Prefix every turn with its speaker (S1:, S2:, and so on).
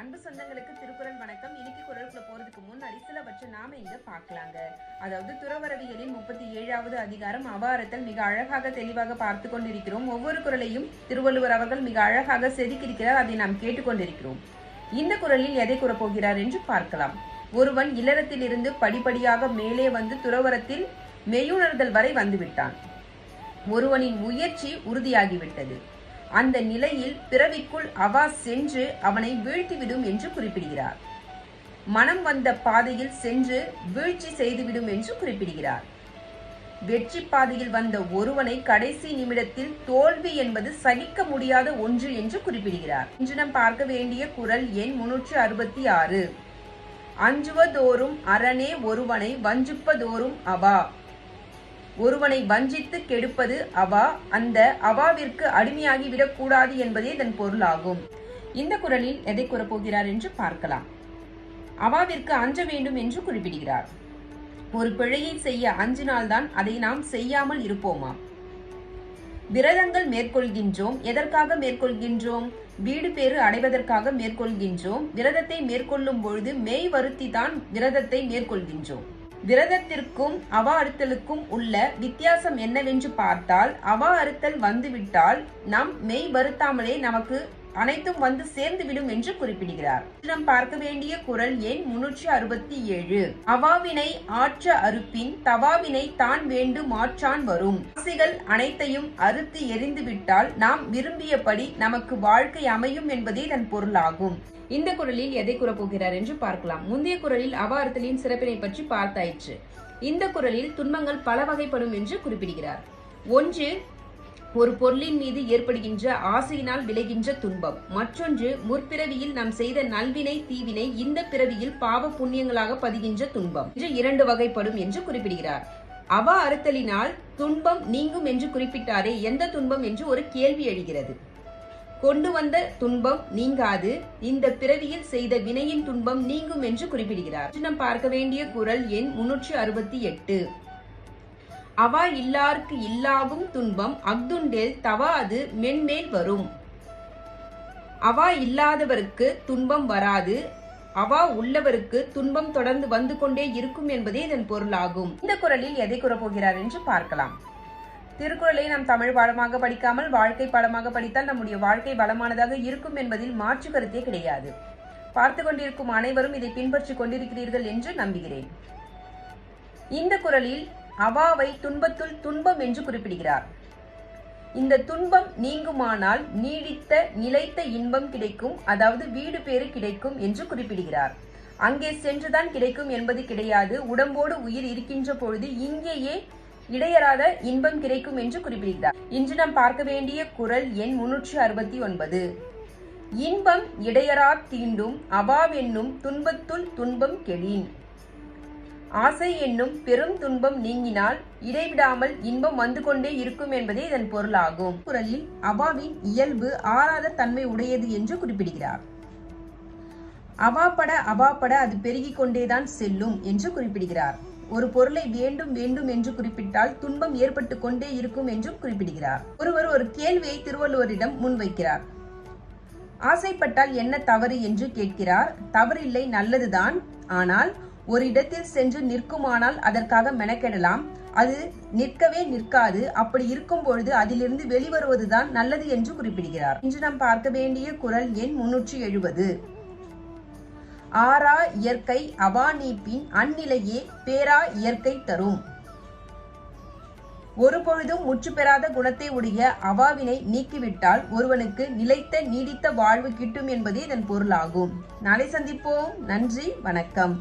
S1: அன்பு சொந்தங்களுக்கு திருக்குறள் வணக்கம். இன்னைக்கு குரலுக்குள்ள போறதுக்கு முன்னாடி சிலவற்றை நாம இங்க பார்க்கலாங்க. அதாவது துறவரவியலின் முப்பத்தி ஏழாவது அதிகாரம் அபாரத்தில் மிக அழகாக தெளிவாக பார்த்து கொண்டிருக்கிறோம். ஒவ்வொரு குரலையும் திருவள்ளுவர் அவர்கள் மிக அழகாக செதுக்கியிருக்கிறார். அதை நாம் கேட்டுக்கொண்டிருக்கிறோம் இந்த குரலில் எதை கூறப்போகிறார் என்று பார்க்கலாம். ஒருவன் இல்லறத்திலிருந்து படிப்படியாக மேலே வந்து துறவரத்தில் மெய்யுணர்தல் வரை வந்துவிட்டான். ஒருவனின் முயற்சி உறுதியாகிவிட்டது. அந்த நிலையில் பிறவிக்குள் அவா சென்று அவனை வீழ்த்திவிடும் என்று குறிப்பிடுகிறார். மனம் வந்த பாதையில் சென்று வீழ்ச்சி செய்துவிடும் என்று குறிப்பிடுகிறார். வெற்றி பாதையில் வந்த ஒருவனை கடைசி நிமிடத்தில் தோல்வி என்பது சகிக்க முடியாத ஒன்று என்று குறிப்பிடுகிறார். இன்று நாம் பார்க்க வேண்டிய குரல் எண் முன்னூற்று அறுபத்தி ஆறு. அஞ்சுவதோறும் அரணே ஒருவனை வஞ்சிப்பதோறும் அவா. ஒருவனை வஞ்சித்து கெடுப்பது அவா அந்த அவாவிற்கு அடிமையாகி விடக்கூடாது என்பதே இதன் பொருளாகும். இந்த குரலில் எதை கூறப்போகிறார் என்று பார்க்கலாம். அவாவிற்கு அஞ்ச வேண்டும் என்று குறிப்பிடுகிறார். ஒரு பிழையை செய்ய அஞ்சினால்தான் அதை நாம் செய்யாமல் இருப்போமா? விரதங்கள் மேற்கொள்கின்றோம் எதற்காக மேற்கொள்கின்றோம்? வீடு பேறு அடைவதற்காக மேற்கொள்கின்றோம் விரதத்தை மேற்கொள்ளும் பொழுது மெய் வருத்தி தான் விரதத்தை மேற்கொள்கின்றோம். விரதத்திற்கும் அவா அறுத்தலுக்கும் உள்ள வித்தியாசம் என்னவென்று பார்த்தால் அவா அறுத்தல் வந்துவிட்டால் நம் மெய் வருத்தாமலே நமக்கு அனைத்தும் வந்து சேர்ந்து விடும் என்று குறிப்பிடுகிறார். நாம் பார்க்க வேண்டிய குரல் எண் முன்னூற்றி அறுபத்தி ஏழு. அவாவினை ஆற்ற அறுப்பின் தவாவினை தான் வேண்டு மாற்றான் வரும். ஆசைகள் அனைத்தையும் அறுத்து எரிந்துவிட்டால் நாம் விரும்பியபடி நமக்கு வாழ்க்கை அமையும் என்பதே இதன் பொருளாகும். இந்த குரலில் எதை கூறப்போகிறார் என்று பார்க்கலாம். முந்தைய குரலில் அவார்த்தலின் சிறப்பினை பற்றி பார்த்தாயிற்று. இந்த குரலில் துன்பங்கள் பல வகைப்படும் என்று குறிப்பிடுகிறார். ஒன்று ஒரு பொருளின் மீது ஏற்படுகின்ற ஆசையினால் விளைகின்ற துன்பம். மற்றொன்று முற்பிறவியில் நாம் செய்த நல்வினை தீவினை இந்த பிறவியில் பாவ புண்ணியங்களாக பதிகின்ற துன்பம். இரண்டு வகைப்படும் என்று குறிப்பிடுகிறார். அவ அறுத்தலினால் துன்பம் நீங்கும் என்று குறிப்பிட்டாரே எந்த துன்பம் என்று ஒரு கேள்வி எழுகிறது. கொண்டு வந்த துன்பம் நீங்காது இந்த பிறவியில் செய்த வினையின் துன்பம் நீங்கும் என்று குறிப்பிடுகிறார். நாம் பார்க்க வேண்டிய குரல் எண் முன்னூற்று அறுபத்தி எட்டு. அவா இல்லார்க்கு இல்லாகும் துன்பம் அக்துண்டேல் தவாது மென்மேல் வரும். அவா இல்லாதவருக்கு துன்பம் வராது அவா உள்ளவருக்கு துன்பம் தொடர்ந்து வந்து கொண்டே இருக்கும் என்பதே இதன் பொருளாகும். இந்த குரலில் எதை கூறப்போகிறார் என்று பார்க்கலாம். திருக்குறளை நாம் தமிழ் பாடமாக படிக்காமல் வாழ்க்கை பாடமாக படித்தால் நம்முடைய வாழ்க்கை வளமானதாக இருக்கும் என்பதில் மாற்று கருத்தே கிடையாது. பார்த்து கொண்டிருக்கும் அனைவரும் இதை பின்பற்றி கொண்டிருக்கிறீர்கள் என்று நம்புகிறேன். இந்த குரலில் அவாவை துன்பத்துள் துன்பம் என்று குறிப்பிடுகிறார். இந்த துன்பம் நீங்குமானால் நீடித்த நிலைத்த இன்பம் கிடைக்கும் அதாவது வீடு பேறு கிடைக்கும் என்று குறிப்பிடுகிறார். அங்கே சென்றுதான் கிடைக்கும் என்பது கிடையாது. உடம்போடு உயிர் இருக்கின்ற பொழுது இங்கேயே இடையறாத இன்பம் கிடைக்கும் என்று குறிப்பிடுகிறார். இன்று நாம் பார்க்க வேண்டிய குரல் எண் முன்னூற்றி அறுபத்தி ஒன்பது. இன்பம் இடையரா தீண்டும் அவாவென்னும் துன்பத்துள் துன்பம் கெடின். ஆசை என்னும் பெரும் துன்பம் நீங்கினால் இடைவிடாமல் இன்பம் வந்து கொண்டே இருக்கும் என்பதே இதன் பொருளாகும். குரலில் அவாவின் இயல்பு ஆறாத தன்மை உடையது என்று குறிப்பிடுகிறார். அவாப்பட அவாப்பட அது பெருகிக் கொண்டேதான் செல்லும் என்று குறிப்பிடுகிறார். ஒரு பொருளை வேண்டும் வேண்டும் என்று குறிப்பிட்டால் துன்பம் ஏற்பட்டு கொண்டே இருக்கும் என்றும் குறிப்பிடுகிறார். ஒருவர் ஒரு கேள்வியை திருவள்ளுவரிடம் முன்வைக்கிறார். ஆசைப்பட்டால் என்ன தவறு என்று கேட்கிறார். தவறில்லை நல்லதுதான். ஆனால் ஒரு இடத்தில் சென்று நிற்குமானால் அதற்காக மெனக்கெடலாம். அது நிற்கவே நிற்காது. அப்படி இருக்கும் பொழுது அதிலிருந்து வெளிவருவதுதான் நல்லது என்று குறிப்பிடுகிறார். இன்று நாம் பார்க்க வேண்டிய குரல் எண் முன்னூற்றி எழுபது. ஆறா இயற்கை அவா நீப்பின் அந்நிலையே பேரா இயற்கை தரும். ஒரு பொழுதும் முற்று பெறாத குணத்தை உடைய அவாவினை நீக்கிவிட்டால் ஒருவனுக்கு நிலைத்த நீடித்த வாழ்வு கிட்டும் என்பதே இதன் பொருளாகும். நாளை சந்திப்போம். நன்றி. வணக்கம்.